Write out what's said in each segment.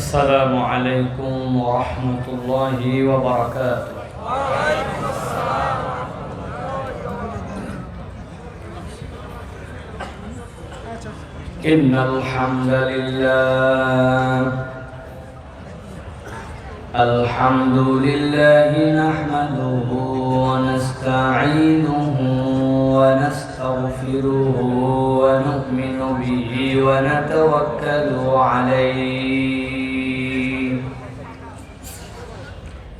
السلام عليكم ورحمة الله وبركاته. إن الحمد لله الحمد لله نحمده ونستعينه ونستغفره ونؤمن به ونتوكل عليه.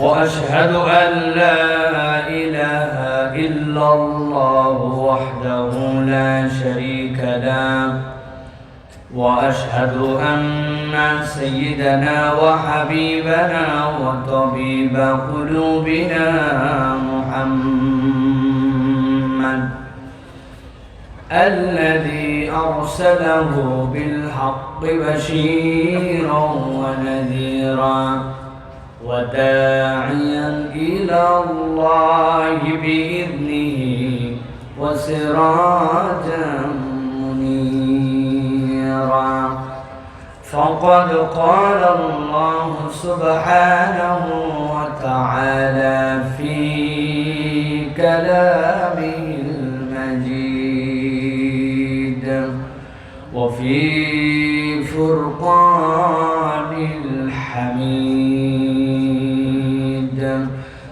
وأشهد أن لا إله إلا الله وحده لا شريك له وأشهد أن سيدنا وحبيبنا وطبيب قلوبنا محمد الذي أرسله بالحق بشيرا ونذيرا. وداعيا إلى الله بإذنه وسراجا منيرا. فقد قال الله سبحانه وتعالى في كلامه المجيد وفي فرقان الحميد.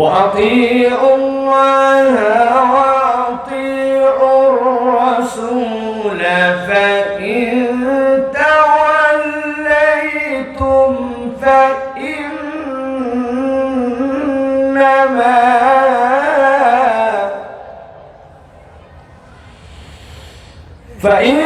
وأطيعوا الله وأطيعوا الرسول فإن توليتم فإنما فإن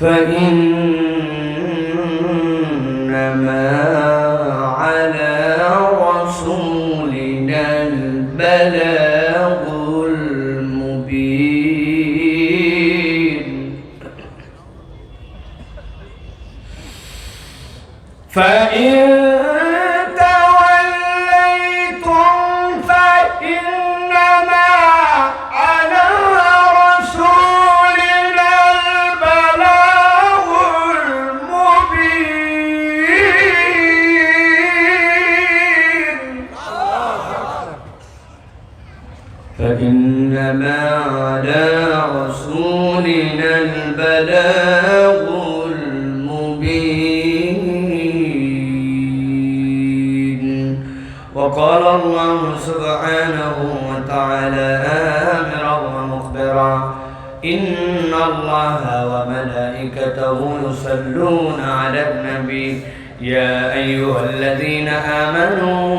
فإن فإنما على رسولنا البلاغ المبين. قال الله سبحانه وتعالى آمرا ومخبرا إن الله وملائكته يصلون على النبي. يا أيها الذين آمنوا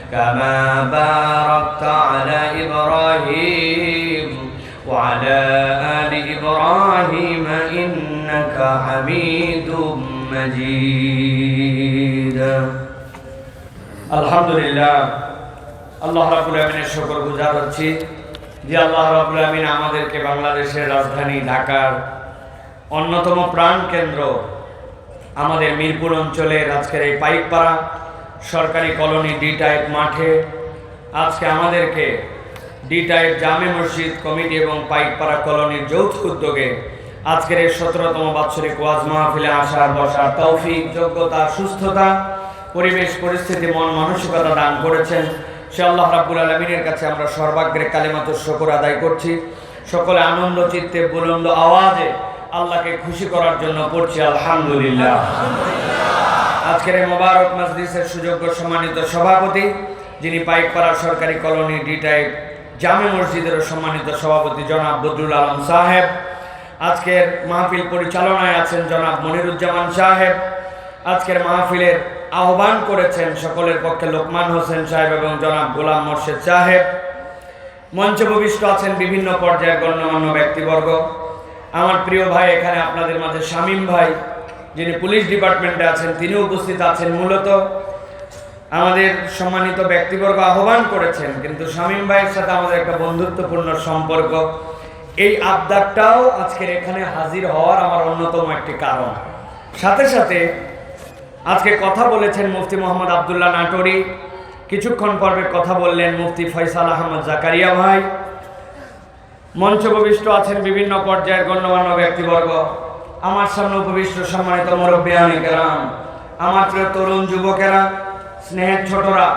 كما باركت على إبراهيم وعلى آل إبراهيم إنك حميد مجيد الحمد لله আল্লাহ রাবুল আমিনের শকর গুজার হচ্ছি যে আল্লাহ রাবুল আমিন আমাদেরকে বাংলাদেশের রাজধানী ঢাকার অন্যতম প্রাণ কেন্দ্র আমাদের মিরপুর অঞ্চলের আজকের এই পাইকপাড়া সরকারি কলোনি ডি টাইপ মাঠে আজকে আমাদেরকে ডি টাইপ জামে মসজিদ কমিটি এবং পাইকপাড়া কলোনির যৌথ উদ্যোগে আজকের এই সতেরোতম বাৎসরিক ওয়াজ মাহফিলে আসার, বসার তৌফিক, যোগ্যতা, সুস্থতা, পরিবেশ, পরিস্থিতি, মন মানসিকতা দান করেছেন। সে আল্লাহ রাব্বুল আলমিনের কাছে আমরা সর্বাগ্রে কালিমাতুর শকর আদায় করছি। সকলে আনন্দ, চিত্তে, বুলন্দ আওয়াজে আল্লাহকে খুশি করার জন্য পড়ছি, আলহামদুলিল্লাহ। আজকের এই মোবারক মসজিদের সুযোগ্য সম্মানিত সভাপতি, যিনি পাইকপাড়া সরকারি কলোনি ডি টাইপ জামে মসজিদের সম্মানিত সভাপতি জনাব বদরুল আলম সাহেব, আজকের মাহফিল পরিচালনায় আছেন জনাব মনিরুজ্জামান সাহেব, আজকের মাহফিলের আহ্বান করেছেন সকলের পক্ষে লোকমান হোসেন সাহেব এবং জনাব গোলাম মোর্শেদ সাহেব। মঞ্চে ভূমিষ্ঠ আছেন বিভিন্ন পর্যায়ের গণ্যমান্য ব্যক্তিবর্গ। আমার প্রিয় ভাই, এখানে আপনাদের মাঝে শামীম ভাই যিনি পুলিশ ডিপার্টমেন্টে আছেন, তিনি উপস্থিত আছেন মূলত। আমাদের সম্মানিত ব্যক্তিবর্গ আহ্বান করেছেন, কিন্তু শামীম ভাইয়ের সাথে আমাদের একটা বন্ধুত্বপূর্ণ সম্পর্ক। এই আবদারটাও আজকের এখানে হাজির হওয়ার আমার অন্যতম একটি কারণ। সাথে সাথে আজকে কথা বলেছেন মুফতি মোহাম্মদ আবদুল্লাহ নাটোরি। কিছুক্ষণ পর্বে কথা বললেন মুফতি ফয়সাল আহমদ জাকারিয়া ভাই। মঞ্চ উপবিষ্ট আছেন বিভিন্ন পর্যায়ের গণ্যমান্য ব্যক্তিবর্গ। আমার সামনে উপবিষ্ট সম্মানিত মুরব্বিয়ানি কেরাম, আমার প্রিয় তরুণ যুবকেরা, স্নেহের ছোটরা,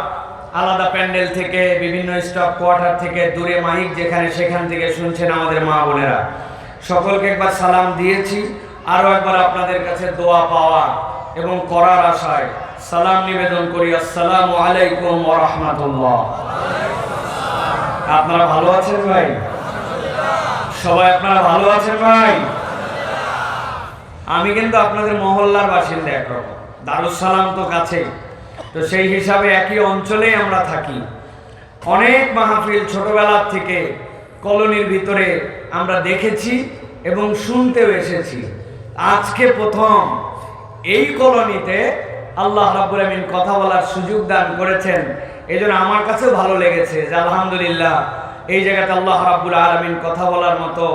আলাদা প্যান্ডেল থেকে, বিভিন্ন স্টপ কোয়ার্টার থেকে, দূরে মাইক যেখানে সেখান থেকে শুনছেন আমাদের মা বোনেরা। সকলকে একবার সালাম দিয়েছি, আরও একবার আপনাদের কাছে দোয়া পাওয়া এবং করার আশায় সালাম নিবেদন করি, আসসালাম আলাইকুম ওয়া আপনারা ভালো আছেন ভাই? সবাই আপনারা ভালো আছেন ভাই? আমি কিন্তু আপনাদের মহল্লার বাসিন্দা একরকম দারুসালাম তো কাছে তো সেই হিসাবে একই অঞ্চলেই আমরা থাকি। অনেক মাহফিল ছোটবেলার থেকে কলোনির ভিতরে আমরা দেখেছি এবং শুনতেও এসেছি। আজকে প্রথম এই কলোনিতে আল্লাহ রাব্বুল আমিন কথা বলার সুযোগ দান করেছেন। এই জন্য আমার কাছেও ভালো লেগেছে যে আলহামদুলিল্লাহ এই জায়গাতে আল্লাহ রাব্বুল আলমিন কথা বলার মতো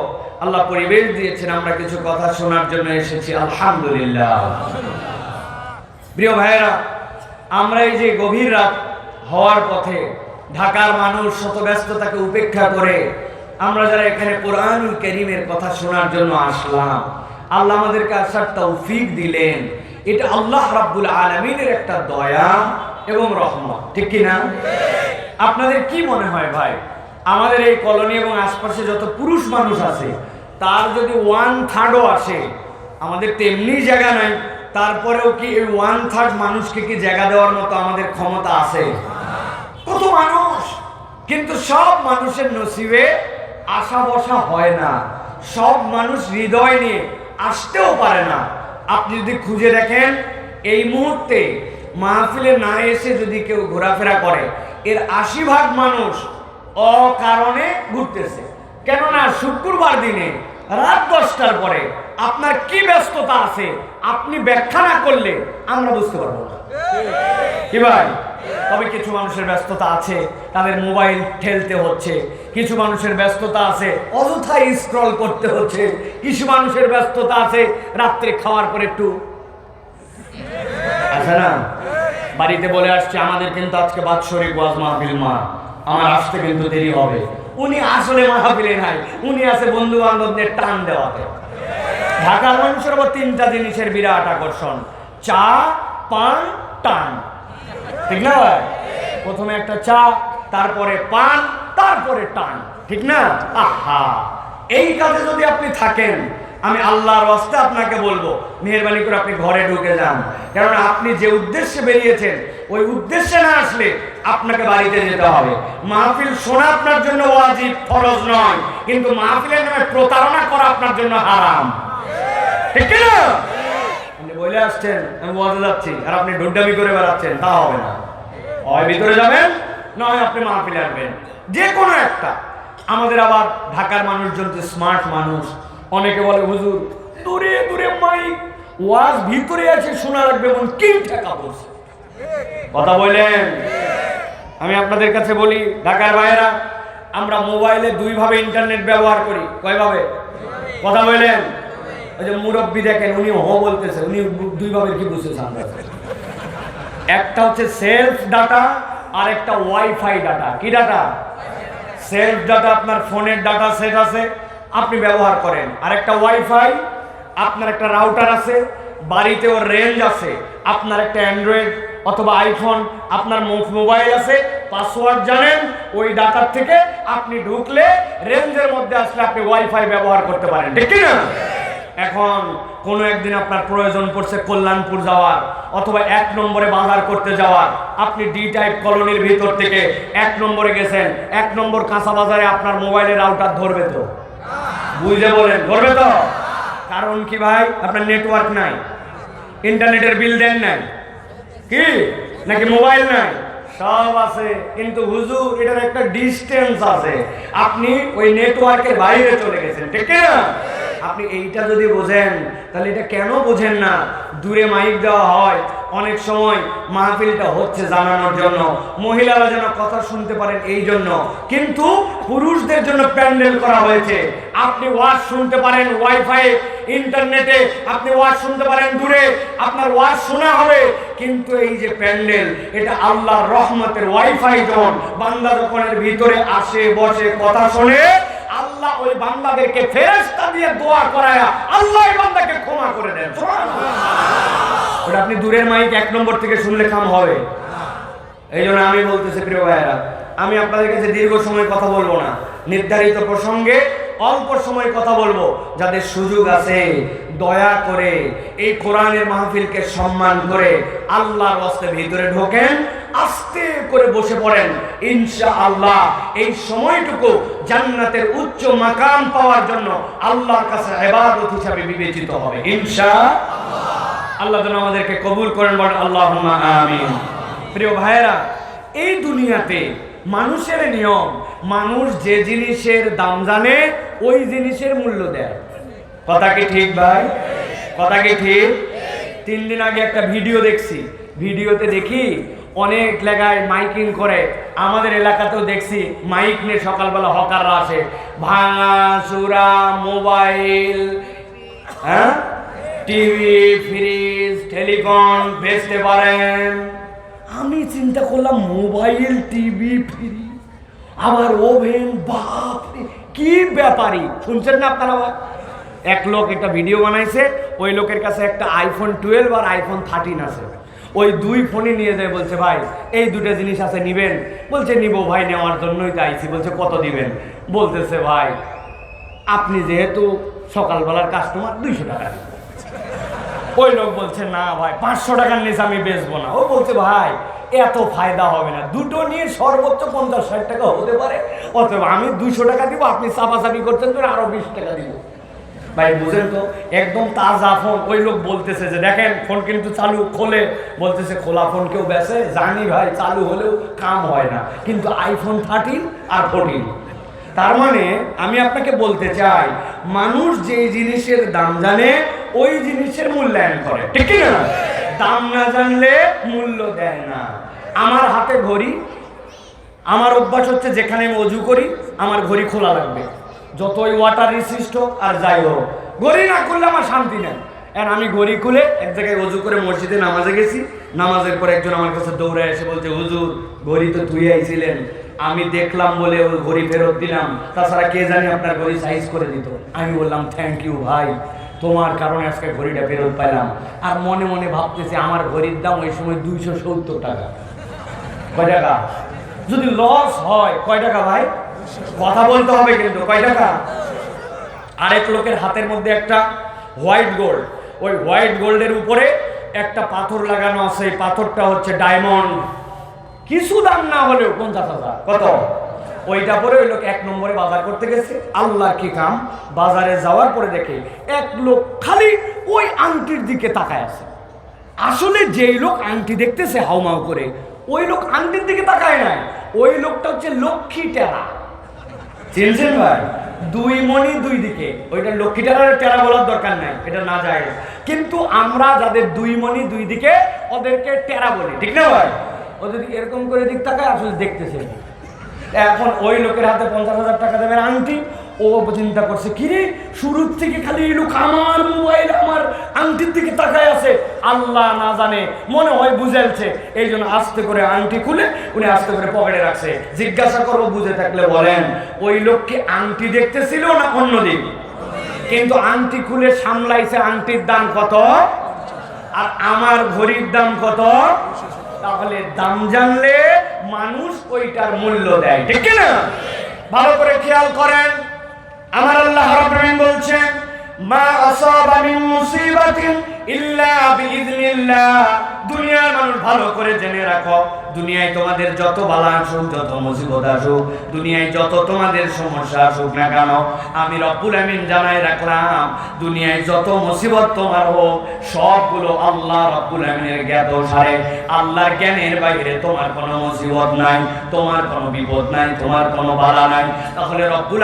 আল্লাহ পরিবেশ দিয়েছেন, আমরা কিছু কথা শোনার জন্য এসেছি, আলহামদুলিল্লাহ। প্রিয় ভাইয়েরা, আমরা এই যে গভীর রাত হওয়ার পথে ঢাকার মানুষ শত ব্যস্ততাকে উপেক্ষা করে আমরা যারা এখানে কোরআনুল করিমের কথা শোনার জন্য আসলাম, আল্লাহ আমাদেরকে আসার তৌফিক দিলেন। এটা আল্লাহ রাব্বুল আলমিনের একটা দয়া এবং রহমত, ঠিক কি না আপনাদের কি মনে হয় ভাই? আমাদের এই কলোনি এবং আশপাশে যত পুরুষ মানুষ আছে, তার যদি ওয়ান থার্ডও আসে, আমাদের তেমনি জায়গা নাই। তারপরেও কি এই ওয়ান থার্ড মানুষকে কি জায়গা দেওয়ার মতো আমাদের ক্ষমতা আছে? কত মানুষ! কিন্তু সব মানুষের নসিবে আশা বসা হয় না। সব মানুষ হৃদয় নিয়ে আসতেও পারে না। আপনি যদি খুঁজে দেখেন, এই মুহূর্তে মাহফিলে না এসে যদি কেউ ঘোরাফেরা করে, এর আশি ভাগ মানুষ অকারণে ঘুরতেছে। কেননা শুক্রবার দিনে রাত দশটার পরে আপনার কি ব্যস্ততা আছে, আপনি ব্যাখ্যা না করলে আমরা বুঝতে পারব না। কি ভাই? তবে কিছু মানুষের ব্যস্ততা আছে, তাদের মোবাইল ঠেলতে হচ্ছে। কিছু মানুষের ব্যস্ততা আছে অযথায় স্ক্রল করতে হচ্ছে। কিছু মানুষের ব্যস্ততা আছে, রাত্রে খাওয়ার পর একটু আছে না, বাড়িতে বলে আসছে, আমাদের কিন্তু আজকে বাৎসরিক ওয়াজ মাহফিল মা আমার আসতে কিন্তু দেরি হবে। উনি আসলে মাহফিলে নাই, উনি আছে বন্ধু বান্ধবদের টান দেওয়াতে। ঢাকার মানুষের আবার তিনটা জিনিসের বিরাট আকর্ষণ। চা, পান, টান। ঠিক না ভাই? প্রথমে একটা চা, তারপরে পান, তারপরে টান। ঠিক না? আহা! এই কাজে যদি আপনি থাকেন আমি আল্লাহর রাস্তে আপনাকে বলব, মেহরবানি করে আপনি ঘরে ঢুকে যান। কারণ আপনি যে উদ্দেশ্যে বেরিয়েছেন, ওই উদ্দেশ্যে না আসলে আপনাকে বাড়িতে যেতে হবে। মাহফিল শোনা আপনার জন্য ওয়াজিব, ফরজ নয়। কিন্তু মাহফিলের নামে প্রতারণা করা আপনার জন্য হারাম। ঠিক না? আপনি বলে আসছেন, আমি ওয়াজে যাচ্ছি, আর আপনি ডুড্ডামি করে বেড়াচ্ছেন, তা হবে না। হয় ভিতরে যাবেন, নয় আপনি মাহফিলে আসবেন। যে কোনো একটা। আমাদের আবার ঢাকার মানুষজন যে স্মার্ট মানুষ অনেকে বলে, হুজুর, দূরে দূরে মাইক, ওয়াজ ভিতরে আছে, শোনা লাগবে এমন কি ঠেকা বলছে? কথা বলেন আমি আপনাদের কাছে বলি, ঢাকার ভাইয়েরা আমরা মোবাইলে দুইভাবে ইন্টারনেট ব্যবহার করি। কয়ভাবে? কথা বলেন ওই যে মুরব্বী দেখেন উনি হ বলতেছে, উনি দুইভাবে কি বুঝতেছে আমরা একটা হচ্ছে সেলফ ডাটা, আর একটা ওয়াইফাই ডাটা। কি ডাটা? সেলফ ডাটা, আপনার ফোনের ডাটা সেট আছে। আপনি ব্যবহার করেন। আর একটা ওয়াইফাই আপনার একটা রাউটার আছে বাড়িতে ওর রেঞ্জ আছে, আপনার একটা অ্যান্ড্রয়েড অথবা আইফোন আপনার মোবাইল আছে পাসওয়ার্ড জানেন, ওই ডাটার থেকে আপনি ঢুকলে রেঞ্জের মধ্যে আসলে আপনি ওয়াইফাই ব্যবহার করতে পারেন। ঠিক না এখন কোনো একদিন আপনার প্রয়োজন পড়ছে কল্যাণপুর যাওয়ার অথবা এক নম্বরে বাজার করতে যাওয়ার, আপনি ডি টাইপ কলোনির ভিতর থেকে এক নম্বরে গেছেন, এক নম্বর কাঁচা বাজারে আপনার মোবাইলের রাউটার ধরবে তো। বুঝে বলেন ধরবে তো? কারণ কি ভাই? আপনার নেটওয়ার্ক নাই। ইন্টারনেটের বিল দেন নাই। কি? নাকি মোবাইল নাই? সব আছে। কিন্তু হুজুর, এটার একটা ডিস্টেন্স আছে। আপনি ওই নেটওয়ার্কের বাইরে চলে গেছেন, ঠিক না আপনি এইটা যদি বোঝেন, তাহলে এটা কেন বোঝেন না? দূরে মাইক দেওয়া হয়। অনেক সময় মাহফিলটা হচ্ছে জানানোর জন্য। মহিলারা যেন কথা শুনতে পারেন এই জন্য। কিন্তু পুরুষদের জন্য প্যান্ডেল করা হয়েছে। আপনি ওয়াজ শুনতে পারেন ওয়াইফাই, ইন্টারনেটে আপনি ওয়াজ শুনতে পারেন দূরে। আপনার ওয়াজ শোনা হবে। কিন্তু এই যে প্যান্ডেল, এটা আল্লাহর রহমতের ওয়াইফাই জোন বান্দা এর ভিতরে আসে, বসে, কথা শোনে, আল্লাহ ওই বান্দাদেরকে ফেরেশতা দিয়ে দোয়া করায় আল্লাহ বান্দাকে ক্ষমা করে দেন। ওটা আপনি দূরের মাইক এক নম্বর থেকে শুনলে কাম হবে। এই জন্য আমি বলতেছি, প্রিয় ভাইয়েরা, আমি আপনাদের কাছে দীর্ঘ সময় কথা বলব না। নির্ধারিত প্রসঙ্গে অল্প সময় কথা বলব, যাদের সুযোগ আছে। দয়া করে এই কোরআনের মাহফিলকে সম্মান করে আল্লাহর ওয়াস্তে ভিতরে ঢোকেন, আস্তে করে বসে পড়েন। ইনশা আল্লাহ এই সময়টুকু জান্নাতের উচ্চ মাকাম পাওয়ার জন্য আল্লাহর কাছে ইবাদত হিসাবে বিবেচিত হবে। ইনশা আল্লাহ যেন আমাদেরকে কবুল করেন, বলেন আল্লাহ আমিন। প্রিয় ভাইয়েরা, এই দুনিয়াতে মানুষের নিয়ম, মানুষ যে জিনিসের দাম জানে, ওই জিনিসের মূল্য দেয়। কথা কি ঠিক ভাই? কথা কি ঠিক? তিন দিন আগে একটা ভিডিও দেখছি। ভিডিওতে দেখি অনেক জায়গায় মাইকিং করে। আমাদের এলাকাতেও দেখছি মাইক নিয়ে সকালবেলা হকাররা আসে, ভাঙা চূড়া মোবাইল। হ্যাঁ? টিভি, ফ্রিজ, টেলিফোন, বেচতে পারেন। আমি চিন্তা করলাম, মোবাইল, টিভি, ফ্রিজ, আবার ওভেন বাপ কি ব্যাপারই শুনছেন না আপনারা? এক লোক একটা ভিডিও বানাইছে, ওই লোকের কাছে একটা আইফোন টুয়েলভ আর আইফোন থার্টিন আছে। ওই দুই ফোনই নিয়ে যায়, বলছে, ভাই, এই দুটো জিনিস আছে, নিবেন? বলছে, নিব ভাই, নেওয়ার জন্যই তো আইছি। বলছে, কত দিবেন? বলতেছে, ভাই, আপনি যেহেতু সকালবেলার কাস্টমার দুইশো টাকা দিবেন। ওই লোক বলছে, না ভাই, পাঁচশো টাকার নিচে আমি বেচবো না। ও বলছে, ভাই, এত ফায়দা হবে না। দুটো নিয়ে সর্বোচ্চ পঞ্চাশ ষাট টাকা হতে পারে। অতএব আমি দুশো টাকা দিব, আপনি চাপাচাপি করছেন তো আরও বিশ টাকা দিব। ভাই বুঝেন তো? একদম তাজা ফোন। ওই লোক বলতেছে যে, দেখেন, ফোন কিন্তু চালু খোলে। বলতেছে, খোলা ফোন কেউ বেসে জানি ভাই, চালু হলেও কাম হয় না। কিন্তু আইফোন থার্টিন আর ফোরটিন তার মানে আমি আপনাকে বলতে চাই, মানুষ যে জিনিসের দাম জানে, ওই জিনিসের মূল্যায়ন করে। ঠিক না? দাম না জানলে মূল্য দেয় না। আমার হাতে ঘড়ি, আমার অভ্যাস হচ্ছে যেখানে আমি অজু করি, আমার ঘড়ি খোলা লাগবে। যতই ওয়াটার রিসিস্ট আর যাই হোক, ঘড়ি না করলে আমার শান্তি নেই। আর আমি ঘড়ি খুলে এক জায়গায় অজু করে মসজিদে নামাজে গেছি। নামাজের পর একজন আমার কাছে দৌড়ে এসে বলছে, হুজুর, ঘড়ি তো ধুয়ে আইছিলেন। আমি দেখলাম বলে ওই ঘড়ি ফেরত দিলাম। তাছাড়া কে জানি আপনার ঘড়ি সাইজ করে দিত। আমি বললাম থ্যাংক ইউ ভাই। তোমার কারণে আজকে ঘড়িটা ফেরত পাইলাম। আর মনে মনে ভাবতেছি, আমার ঘড়ির দাম ওই সময় দুইশো সত্তর টাকা। কয় টাকা? যদি লস হয়, কয় টাকা ভাই? কথা বলতে হবে কিন্তু, কয় টাকা? আরেক লোকের হাতের মধ্যে একটা হোয়াইট গোল্ড ওই হোয়াইট গোল্ডের উপরে একটা পাথর লাগানো আছে। পাথরটা হচ্ছে ডায়মন্ড কিছু দাম না হলেও পঞ্চাশ হাজার। কত? ওইটা পরে ওই লোক এক নম্বরে বাজার করতে গেছে। আল্লাহ কি কাম? বাজারে যাওয়ার পরে দেখে এক লোক খালি ওই আংটির দিকে তাকায় আছে। আসলে যেই লোক আংটি দেখতেছে হাউমাউ করে ওই লোক আংটির দিকে তাকায় নাই। ওই লোকটা হচ্ছে লক্ষ্মী টেরা। চিনছেন ভাই? দুই মণি দুই দিকে। ওইটা লক্ষ্মী টেরার টেরা বলার দরকার নাই এটা না যায়। কিন্তু আমরা যাদের দুই মণি দুই দিকে ওদেরকে টেরা বলি। ঠিক না ভাই? ওদের এরকম করে দিক তাকায় আসলে দেখতেছে এখন ওই লোকের হাতে পঞ্চাশ হাজার টাকা দেবেন আংটি ও চিন্তা করছে, কিরে, শুরুর থেকে খালি এই লোক আমার মোবাইল, আমার আংটির দিকে তাকায় আছে। আল্লাহ না জানে, মনে হয় বুঝেলছে। এই জন্য আস্তে করে আংটি খুলে উনি আস্তে করে পকেটে রাখছে। জিজ্ঞাসা করব, বুঝে থাকলে বলেন, ওই লোককে আংটি দেখতেছিল না অন্য দিক কিন্তু আংটি খুলে সামলাইছে আংটির দাম কত? আর আমার ঘড়ির দাম কত? তাহলে দাম জানলে মানুষ ওইটার মূল্য দেয়, ঠিক না ভালো করে খেয়াল করেন। আমার আল্লাহ বলছেন, মা আসাবা মিন মুসিবাতিন ইল্লা দুনিয়ার মানুষ ভালো করে জেনে রাখো, দুনিয়ায় তোমাদের যত বালা আসুক, যত মুসিবত আসুক, দুনিয়ায় যত তোমাদের সমস্যা আসুক না কেন, আমি রব্বুল আমিন জানাই রাখলাম, দুনিয়ায় যত মুসিবত তোমার হোক, সবগুলো আল্লাহ রব্বুল আমিনের জ্ঞাত সারে। আল্লাহর জ্ঞানের বাইরে তোমার কোনো মুসিবত নাই, তোমার কোনো বিপদ নাই, তোমার কোনো বালা নাই। তাহলে রব্বুল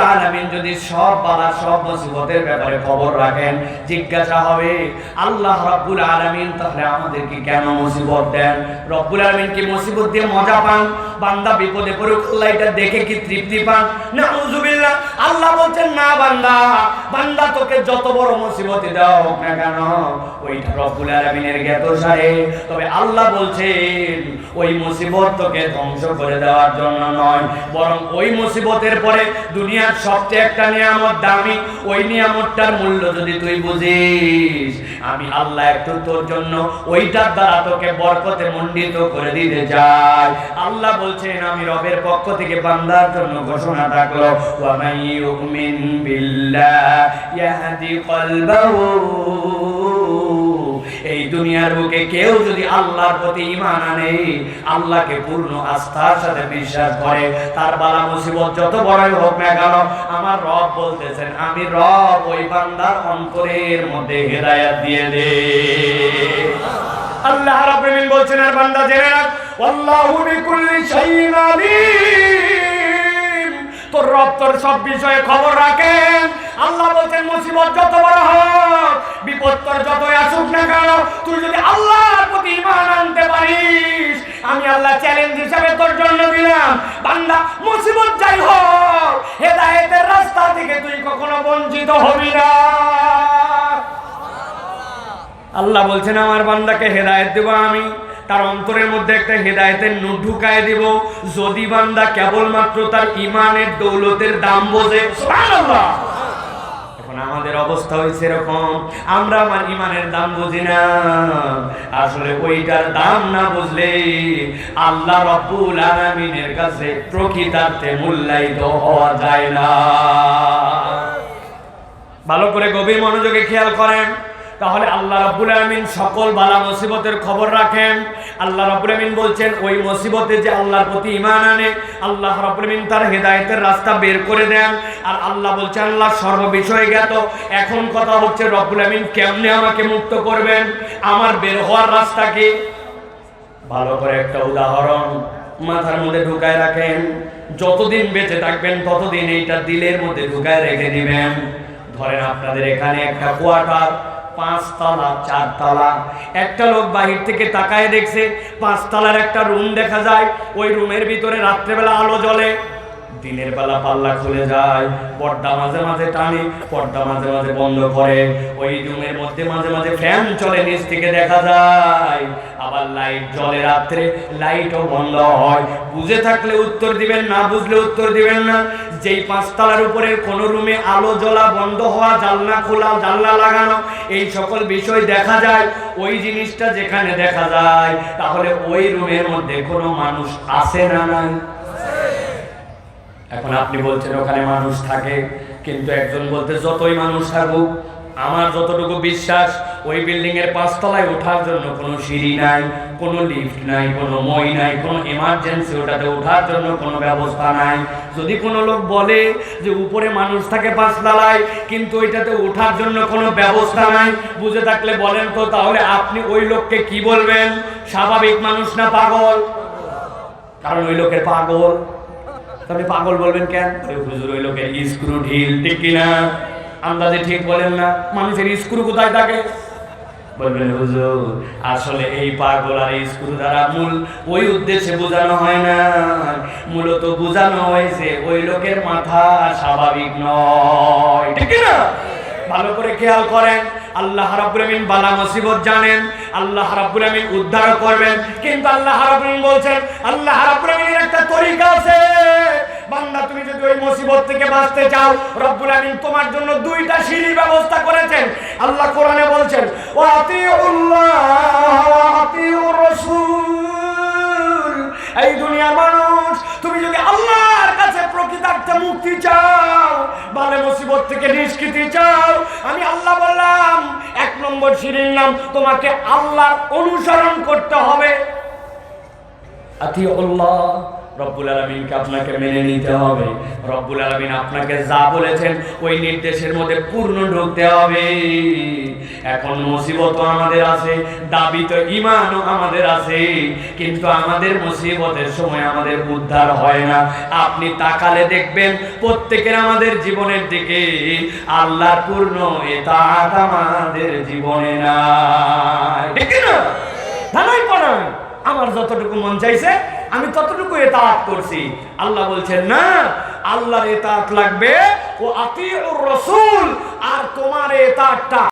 যদি সব বালা, সব মুসিবতের ব্যাপারে খবর রাখেন, জিজ্ঞাসা হবে, আল্লাহ রব্বুল আলামিন, তাহলে আমাদেরকে কেন মুসিবত দেন? রব্বুল আলামিন কি মুসিবত দিয়ে মজা পান? বান্দা বিপদে পড়ুক, আল্লাহ এটা দেখে কি তৃপ্তি পান? না উজুবিল্লাহ আল্লাহ বলছেন, না বান্দা বান্দা তোকে যত বড় মুসিবতে দেওয়া হোক না কেন, ওইটা রব্বুল আলামিনের জ্ঞাত সারে। তবে আল্লাহ বলছেন, ওই মুসিবত তোকে ধ্বংস করে দেওয়ার জন্য নয়, বরং ওই মুসিবতের পরে দুনিয়ার সবচেয়ে একটা নিয়ামত দামি, ওই নিয়ামতটার মূল্য যদি তুই বুঝিস, আমি আল্লাহ একটু তোর জন্য ওইটার দ্বারা তোকে বরকতে মণ্ডিত করে দিতে চাই আল্লাহ বলছেন, আমি রবের পক্ষ থেকে বান্দার জন্য ঘোষণা থাকল ওয়া মান ইউমিন বিল্লাহ, ইয়াহদি কলবাহু এই দুনিয়ার বুকে কেউ যদি আল্লাহর প্রতি ঈমান আনে, আল্লাহকে পূর্ণ আস্থার সাথে বিশ্বাস করে। তার বালা মুসিবত যত বড়ই হোক না কেন, আমার রব বলতেছেন, আমি রব ওই বান্দার অন্তরের মধ্যে হেদায়াত দিয়ে দে। আল্লাহ রাব্বুল বলছেন, আর বান্দা জেনে রাখ, আল্লাহু বিকুল্লি শাইইন আলিম। তোর রব তোর সব বিষয়ে খবর রাখেন আল্লাহ বলছেন, মুসিবত যত বড় হোক, বিপদ তোর যতই আসুক না কেন, তুই যদি আল্লাহর প্রতি ঈমান আনতে পারিস, আমি আল্লাহ চ্যালেঞ্জ হিসাবে তোর জন্য দিলাম। বান্দা, মুসিবত যাই হোক, হেদায়েতের রাস্তা থেকে তুই কখনো বঞ্চিত হবি না। আল্লাহ বলছেন, আমার বান্দাকে হেদায়েত দেব আমি, তার অন্তরের মধ্যে একটা হেদায়েতের নূর ঢুকায় দিব। যদি বান্দা কেবলমাত্র তার ইমানের দৌলতের দাম বোঝে, সুবহানাল্লাহ। আমাদের অবস্থা হয়েছে এরকম আমরা আমার ইমানের দাম বুঝি না। আসলে ওইটার দাম না বুঝলে আল্লাহ রব্বুল আলামিনের কাছে প্রকৃতার্থে মূল্যায়িত হওয়া যায় না। ভালো করে গভীর মনোযোগে খেয়াল করেন। তাহলে আল্লাহ রাব্বুল আলামিন সকল বালা মুসিবতের খবর রাখেন। আল্লাহ রাব্বুল আলামিন বলছেন, ওই মুসিবতে যে আল্লাহর প্রতি ঈমান আনে, আল্লাহ রাব্বুল তার হেদায়েতের রাস্তা বের করে দেন। আর আল্লাহ বলছেন, আল্লাহ সর্ববিষয়ে জ্ঞাত এখন কথা হচ্ছে, রব্বুল আলামিন কেমনে আমাকে মুক্ত করবেন? আমার বের হওয়ার রাস্তা কি? ভালো করে একটা উদাহরণ মাথার মধ্যে ঢুকায় রাখেন। যতদিন বেঁচে থাকবেন, ততদিন এইটা দিলের মধ্যে ঢুকায় রেখে দিবেন। ধরেন আপনাদের এখানে একটা কোয়ার্টার পাঁচতলা, চারতলা। একটা লোক বাহির থেকে তাকায় দেখছে, পাঁচতলার একটা রুম দেখা যায়। ওই রুমের ভিতরে রাত্রেবেলা আলো জ্বলে। দিনের বেলা পাল্লা খুলে যায়, পর্দা মাঝে মাঝে টানে, পর্দা মাঝে মাঝে বন্ধ করে। ওই রুমের মধ্যে মাঝে মাঝে ফ্যান চলে, নিচ থেকে দেখা যায়। আবার লাইট জ্বলে রাত্রে, লাইটও বন্ধ হয়। বুঝে থাকলে উত্তর দিবেন, না বুঝলে উত্তর দিবেন না। যেই পাঁচতলার উপরে কোন রুমে আলো জ্বলা বন্ধ হওয়া, জানলা খোলা, জানলা লাগানো, এই সকল বিষয় দেখা যায়, ওই জিনিসটা যেখানে দেখা যায়, তাহলে ওই রুমের মধ্যে কোনো মানুষ আসে না নাই? এখন আপনি বলছেন ওখানে মানুষ থাকে, কিন্তু একজন বলতে, যতই মানুষ থাকুক, আমার যতটুকু বিশ্বাস ওই বিল্ডিং এর পাঁচতলায় ওঠার জন্য কোনো সিঁড়ি নাই, কোনো লিফট নাই, কোনো মই নাই, কোনো এমার্জেন্সি ওটাতে ওঠার জন্য কোনো ব্যবস্থা নাই। যদি কোনো লোক বলে যে উপরে মানুষ থাকে পাঁচতলায়, কিন্তু ওইটাতে ওঠার জন্য কোনো ব্যবস্থা নাই, বুঝে থাকলে বলেন তো, তাহলে আপনি ওই লোককে কি বলবেন? স্বাভাবিক মানুষ না পাগল? কারণ ওই লোকের পাগল। আপনি পাগল বলবেন কেন? হুজুর, ওই লোকের স্ক্রু ঢিল, ঠিক কিনা? আন্দাজে ঠিক বলেন না, মানুষের স্ক্রু কোথায় থাকে? বলবেন, হুজুর, আসলে এই পাগল আর স্ক্রু দ্বারা মূল ওই উদ্দেশ্যে বোঝানো হয় না। মূলত বোঝানো হয়েছে ওই লোকের মাথা স্বাভাবিক নয়। ঠিক না ভালো করে খেয়াল করেন। আল্লাহ বালা মুসিবত জানেন, আল্লাহ উদ্ধার করবেন। কিন্তু আল্লাহ বলছেন, আল্লাহ রাব্বুল একটা তরিকা আছে। বান্দা, তুমি যদি ওই মুসিবত থেকে বাঁচতে চাও, রব্বুল আমিন তোমার জন্য দুইটা সিঁড়ি ব্যবস্থা করেছেন। আল্লাহ কোরআনে বলছেন ওয়া আতিউল্লাহ রাসূল এই দুনিয়ার মানুষ, তুমি যদি আল্লাহর কাছে প্রকৃতার্থে মুক্তি চাও বালে মুসিবত থেকে নিষ্কৃতি চাও, আমি আল্লাহ বললাম, এক নম্বর সিঁড়ির নাম তোমাকে আল্লাহর অনুসরণ করতে হবে। আতিউল্লাহ রব্বুল আলমিনকে আপনাকে মেনে নিতে হবে? রব্বুল আলমিন আপনাকে যা বলেছেন, ওই নির্দেশের মধ্যে পূর্ণ ঢুকতে হবে। এখন মুসিবতও আমাদের আছে, দাবি তো ইমানও আমাদের আছে, কিন্তু আমাদের মুসিবতের সময় আমাদের উদ্ধার হয় না। আপনি তাকালে দেখবেন, প্রত্যেকের আমাদের জীবনের দিকে আল্লাহর পূর্ণ এটা আমাদের জীবনে নাই। ঠিক না আমার যতটুকু মন চাইছে আমি ততটুকু এতাত করছি? আল্লাহ বলছেন, না, আল্লাহর এতাত লাগবে ও আতি রসুল, আর তোমার এতাতটা